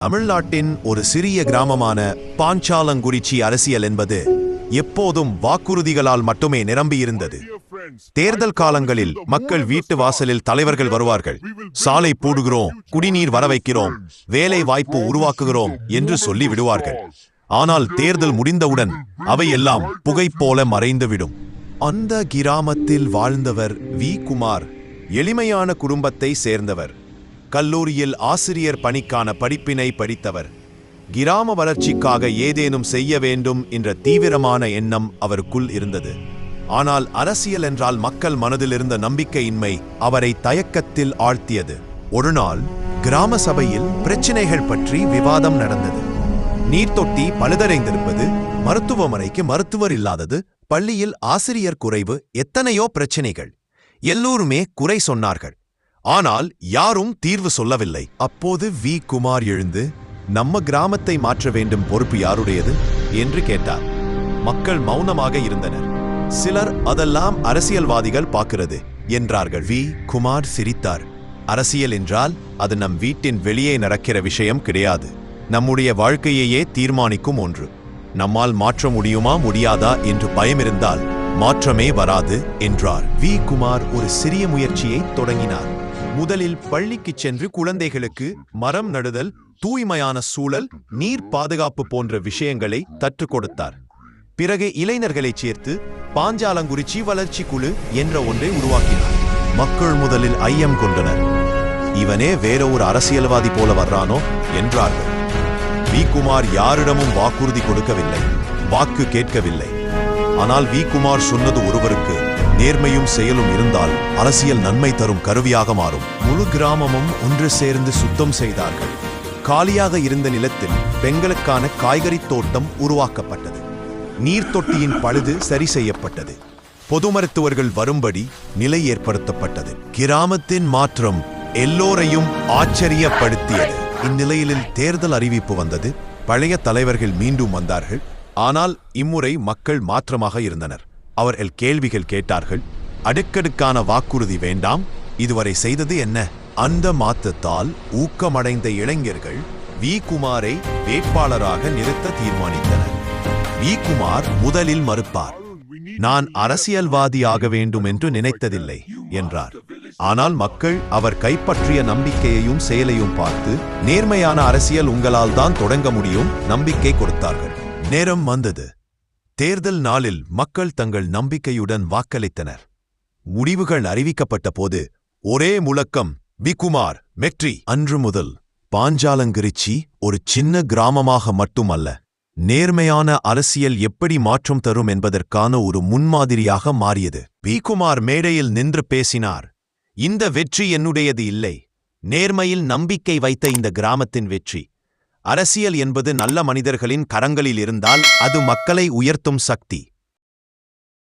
தமிழ்நாட்டின் ஒரு சிறிய கிராமமான பாஞ்சாலங்குறிச்சி அரசியல் என்பது எப்போதும் வாக்குறுதிகளால் மட்டுமே நிரம்பியிருந்தது. தேர்தல் காலங்களில் மக்கள் வீட்டு வாசலில் தலைவர்கள் வருவார்கள். சாலை போடுகிறோம் குடிநீர் வர வைக்கிறோம் வேலை வாய்ப்பு உருவாக்குகிறோம் என்று சொல்லி விடுவார்கள் ஆனால் தேர்தல் முடிந்தவுடன் அவையெல்லாம் புகை போல மறைந்துவிடும். அந்த கிராமத்தில் வாழ்ந்தவர் வி. குமார். எளிமையான குடும்பத்தை சேர்ந்தவர். கல்லூரியில் ஆசிரியர் பணிக்கான படிப்பினை படித்தவர். கிராம வளர்ச்சிக்காக ஏதேனும் செய்ய வேண்டும் என்ற தீவிரமான எண்ணம் அவருக்குள் இருந்தது. ஆனால் அரசியல் என்றால் மக்கள் மனதில் இருந்த நம்பிக்கையின்மை அவரை தயக்கத்தில் ஆழ்த்தியது. ஒருநாள் கிராம சபையில் பிரச்சினைகள் பற்றி விவாதம் நடந்தது. நீர்த்தொட்டி பழுதடைந்திருப்பது மருத்துவமனைக்கு மருத்துவர் இல்லாதது பள்ளியில் ஆசிரியர் குறைவு எத்தனையோ பிரச்சினைகள். எல்லோருமே குறை சொன்னார்கள். ஆனால் யாரும் தீர்வு சொல்லவில்லை. அப்போது வி. குமார் எழுந்து நம்ம கிராமத்தை மாற்ற வேண்டும் பொறுப்பு யாருடையது? என்று கேட்டார். மக்கள் மௌனமாக இருந்தனர். சிலர் அதெல்லாம் அரசியல்வாதிகள் பார்க்கிறது என்றார்கள். வி. குமார் சிரித்தார். அரசியல் என்றால் அது நம் வீட்டின் வெளியே நடக்கிற விஷயம் கிடையாது. நம்முடைய வாழ்க்கையையே தீர்மானிக்கும் ஒன்று. நம்மால் மாற்ற முடியுமா முடியாதா என்று பயமிருந்தால் மாற்றமே வராது என்றார். வி. குமார் ஒரு சிறிய முயற்சியை தொடங்கினார். முதலில் பள்ளிக்கு சென்று குழந்தைகளுக்கு மரம் நடுதல் தூய்மையான சூழல் நீர் பாதுகாப்பு போன்ற விஷயங்களை தற்றுக் கொடுத்தார். பிறகு இளைஞர்களை சேர்த்து பாஞ்சாலங்குறிச்சி வளர்ச்சி குழு என்ற ஒன்றை உருவாக்கினார். மக்கள் முதலில் ஐயம் கொண்டனர். இவனே வேற ஒரு அரசியல்வாதி போல வர்றானோ? என்றார்கள். வி குமார் யாரிடமும் வாக்குறுதி கொடுக்கவில்லை வாக்கு கேட்கவில்லை. ஆனால் வி குமார் சொன்னது ஒருவருக்கு நேர்மையும் செயலும் இருந்தால் அரசியல் நன்மை தரும் கருவியாக மாறும். முழு கிராமமும் ஒன்று சேர்ந்து சுத்தம் செய்தார்கள். காலியாக இருந்த நிலத்தில் பெண்களுக்கான காய்கறி தோட்டம் உருவாக்கப்பட்டது. நீர்த்தொட்டியின் பழுது சரி செய்யப்பட்டது. பொது மருத்துவர்கள் வரும்படி நிலை ஏற்படுத்தப்பட்டது. கிராமத்தின் மாற்றம் எல்லோரையும் ஆச்சரியப்படுத்தியது. இந்நிலையில் தேர்தல் அறிவிப்பு வந்தது. பழைய தலைவர்கள் மீண்டும் வந்தார்கள். ஆனால் இம்முறை மக்கள் மாற்றமாக இருந்தனர். அவர்கள் கேள்விகள் கேட்டார்கள். அடுக்கடுக்கான வாக்குறுதி வேண்டாம். இதுவரை செய்தது என்ன? அந்த மாற்றத்தால் ஊக்கமடைந்த இளைஞர்கள் வி குமாரை வேட்பாளராக நிறுத்த தீர்மானித்தனர். வி குமார் முதலில் மறுப்பார். நான் அரசியல்வாதியாக வேண்டும் என்று நினைத்ததில்லை என்றார். ஆனால் மக்கள் அவர் கைப்பற்றிய நம்பிக்கையையும் செயலையும் பார்த்து நேர்மையான அரசியல் உங்களால் தான் தொடங்க முடியும் நம்பிக்கை கொடுத்தார்கள். நேரம் வந்தது. தேர்தல் நாளில் மக்கள் தங்கள் நம்பிக்கையுடன் வாக்களித்தனர். முடிவுகள் அறிவிக்கப்பட்ட போது ஒரே முழக்கம் விகுமார் மெட்ரி அன்று முதல் பாஞ்சாலங்கிரிச்சி ஒரு சின்ன கிராமமாக மட்டுமல்ல நேர்மையான அரசியல் எப்படி மாற்றம் தரும் என்பதற்கான ஒரு முன்மாதிரியாக மாறியது. விகுமார் மேடையில் நின்று பேசினார் இந்த வெற்றி என்னுடையது இல்லை. நேர்மையில் நம்பிக்கை வைத்த இந்த கிராமத்தின் வெற்றி. அரசியல் என்பது நல்ல மனிதர்களின் கரங்களில் இருந்தால் அது மக்களை உயர்த்தும் சக்தி.